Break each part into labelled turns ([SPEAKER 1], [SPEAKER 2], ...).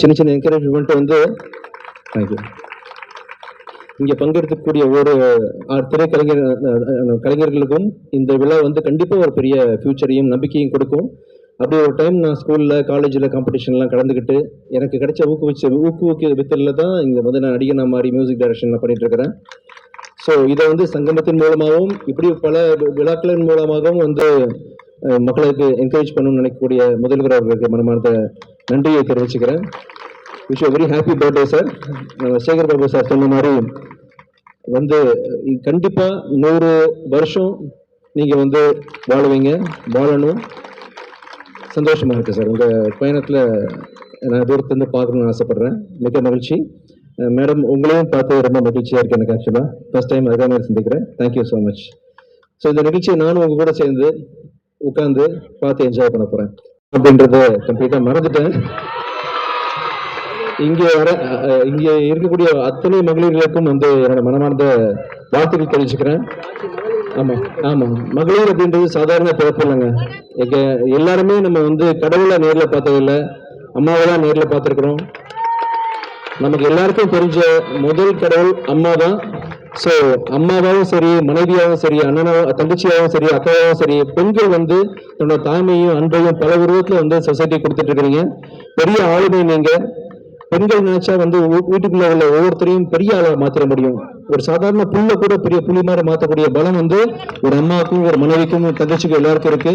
[SPEAKER 1] சின்ன சின்ன என்கரேஜ்மெண்ட் வந்து தேங்க்யூ இங்கே பங்கெடுக்கக்கூடிய ஒரு ஆறு திரைக்கலைஞர் கலைஞர்களுக்கும் இந்த விழா வந்து கண்டிப்பாக ஒரு பெரிய ஃபியூச்சரையும் நம்பிக்கையும் கொடுக்கும். அப்படி ஒரு டைம் நான் ஸ்கூலில் காலேஜில் காம்படிஷன்லாம் கலந்துக்கிட்டு எனக்கு கிடைச்ச ஊக்குவிச்ச ஊக்குவிக்க வித்தலில் தான் இங்கே வந்து நான் நடிகனா மாதிரி மியூசிக் டைரக்ஷன் பண்ணிட்டு இருக்கிறேன். ஸோ இதை வந்து சங்கமத்தின் மூலமாகவும் இப்படி பல விழாக்களின் மூலமாகவும் வந்து மக்களுக்கு என்கரேஜ் பண்ணணும்னு நினைக்கக்கூடிய முதல்வர் அவர்களுக்கு மனமார்ந்த நன்றியை தெரிவிச்சுக்கிறேன். Wish very happy birthday sir Sekar Babu sir சொன்ன மாதிரி வந்து கண்டிப்பாக நூறு வருஷம் நீங்கள் வந்து வாழுவீங்க வாழணும். சந்தோஷமாக இருக்குது சார் உங்கள் பயணத்தில் நான் தூரத்துலேருந்து பார்க்கணும்னு ஆசைப்பட்றேன். மிக மகிழ்ச்சி. மேடம் உங்களையும் பார்த்து ரொம்ப மகிழ்ச்சியாக இருக்குது எனக்கு ஆக்சுவலாக ஃபர்ஸ்ட் டைம் அதுதான் நான் சந்திக்கிறேன். தேங்க்யூ ஸோ மச் ஸோ இந்த நிகழ்ச்சியை நானும் உங்கள் கூட சேர்ந்து உட்காந்து பார்த்து என்ஜாய் பண்ண போகிறேன் அப்படின்றத கம்ப்ளீட்டா மறந்துட்டேன். இங்கே வர இங்கே இருக்கக்கூடிய அத்தனை மகளிர்களுக்கும் வந்து என்னோட மனமார்ந்த வாழ்த்துக்கள் தெரிவிச்சுக்கிறேன். ஆமா ஆமா. மகளிர் அப்படின்றது சாதாரண பிறப்பு இல்லைங்க. எங்க எல்லாருமே நம்ம வந்து கடவுளை நேர்ல பார்த்ததில்ல அம்மாவை தான் நேர்ல பார்த்துருக்குறோம். நமக்கு எல்லாருக்கும் தெரிஞ்ச முதல் கடவுள் அம்மா தான் ஸோ அம்மாவாகவும் சரி மனைவியாகவும் சரி அண்ணனாவும் தங்கச்சியாகவும் சரி அக்காவாகவும் சரி பெண்கள் வந்து தன்னோட தாய்மையும் அன்பையும் பல உருவத்தில் வந்து சொசைட்டி கொடுத்துட்டு இருக்கிறீங்க பெரிய ஆளுமை நீங்கள் பெண்கள் நினைச்சா வந்து வீ- வீட்டுக்குள்ள உள்ள ஒவ்வொருத்தரையும் பெரிய ஆளாக மாத்திர முடியும். ஒரு சாதாரண புல்ல கூட பெரிய புள்ளி மாதிரி மாற்றக்கூடிய பலம் வந்து ஒரு அம்மாவுக்கும் ஒரு மனைவிக்கும் தங்கச்சிக்கும் எல்லாருக்கும் இருக்கு.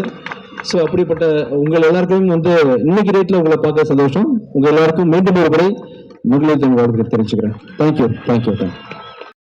[SPEAKER 1] ஸோ அப்படிப்பட்ட உங்கள் எல்லாருக்கும் வந்து இன்னைக்கு ரேட்டில் உங்களை பார்க்க சந்தோஷம். உங்கள் எல்லாருக்கும் மீண்டும் ஒருபடி முறை வாழ்க்கை தின தெரிவிச்சுக்கிறேன் தேங்க்யூ தேங்க்யூ தேங்க்யூ